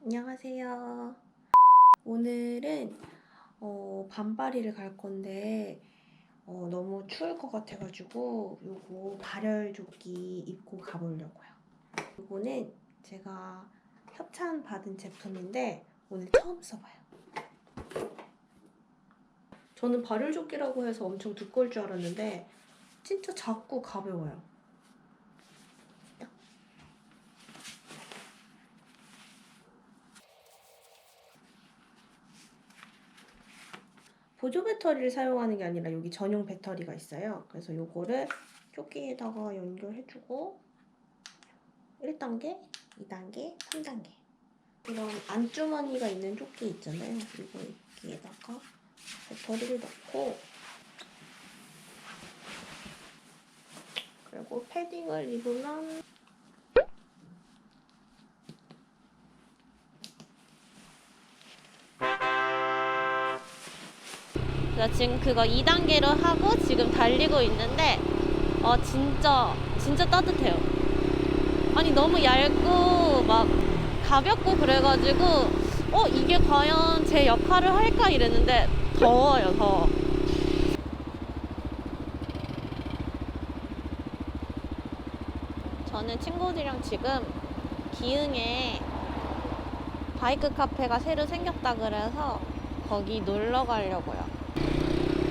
안녕하세요. 오늘은 어, 반바리를 갈 건데 어, 너무 추울 것 같아가지고 요거 발열 조끼 입고 가보려고요. 요거는 제가 협찬 받은 제품인데 오늘 처음 써봐요. 저는 발열 조끼라고 해서 엄청 두꺼울 줄 알았는데 진짜 작고 가벼워요. 보조 배터리를 사용하는 게 아니라 여기 전용 배터리가 있어요. 그래서 요거를 조끼에다가 연결해주고 1단계, 2단계, 3단계 이런 안주머니가 있는 조끼 있잖아요. 이거 여기에다가 배터리를 넣고 그리고 패딩을 입으면 나 지금 그거 2단계로 하고 지금 달리고 있는데 어 진짜 진짜 따뜻해요. 아니 너무 얇고 막 가볍고 그래가지고 어 이게 과연 제 역할을 할까 이랬는데 더워요 더워. 저는 친구들이랑 지금 기흥에 바이크 카페가 새로 생겼다 그래서 거기 놀러 가려고요.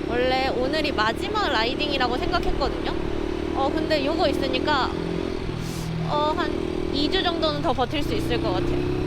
원래 오늘이 마지막 라이딩이라고 생각했거든요. 어, 근데 요거 있으니까, 어, 한 2주 정도는 더 버틸 수 있을 것 같아요.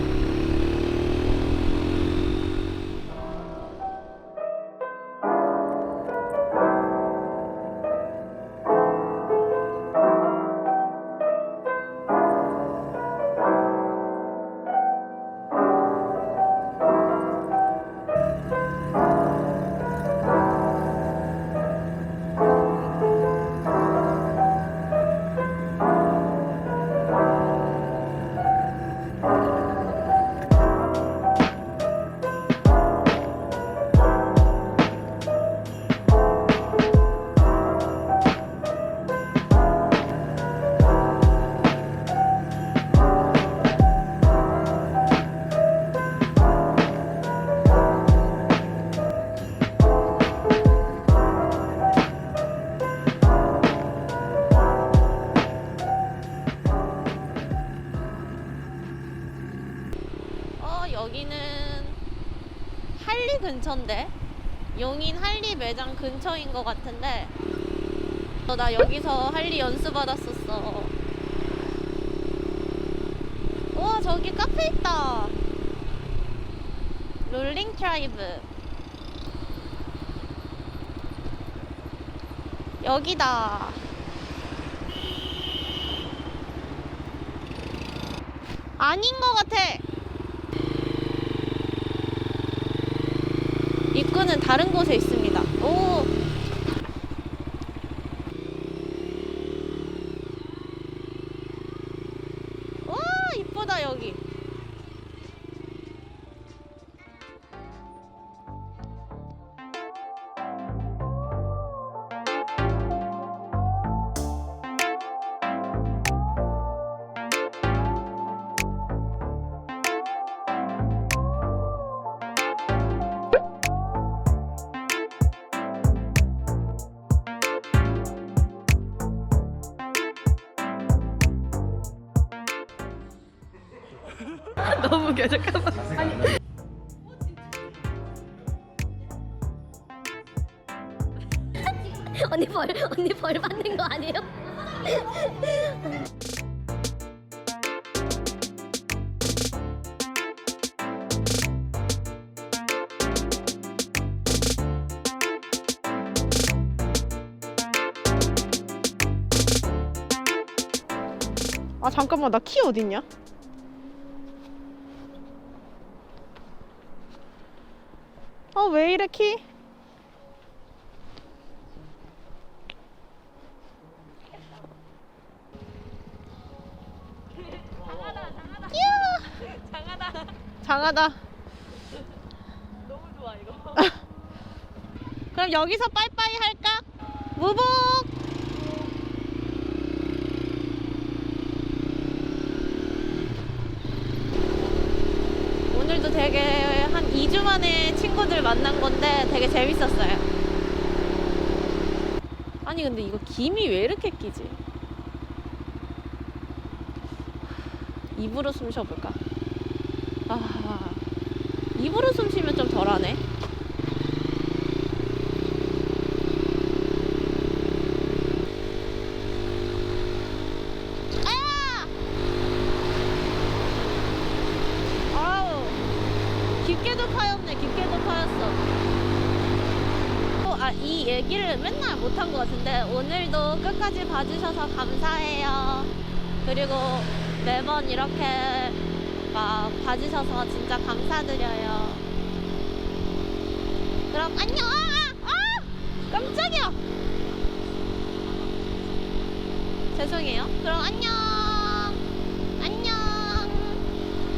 근처인데? 용인 할리 매장 근처인 것 같은데, 어, 나 여기서 할리 연수 받았었어. 우와, 저기 카페 있다. 롤링 트라이브. 여기다. 아닌 것 같아. 입구는 다른 곳에 있습니다. 오. 너무 웃겨, 잠깐만. 언니 벌 언니 벌 받는 거 아니에요? 아, 잠깐만, 나 키 어딨냐? 어, 왜? 장하다. 장하다. 너무 좋아 이거. 그럼 여기서 빠이빠이 할까? 무복. 오늘도 되게 한 2주 만에 친구들 만난 건데 되게 재밌었어요. 아니 근데 이거 김이 왜 이렇게 끼지? 입으로 숨 쉬어볼까? 아, 입으로 숨 쉬면 좀 덜하네. 아우, 깊게도 파였네, 깊게도 파였어. 또, 아, 이 얘기를 맨날 못한 것 같은데, 오늘도 끝까지 봐주셔서 감사해요. 그리고 매번 이렇게 막 봐주셔서 진짜 감사드려요. 그럼 안녕! 아! 아! 깜짝이야! 죄송해요. 그럼 안녕!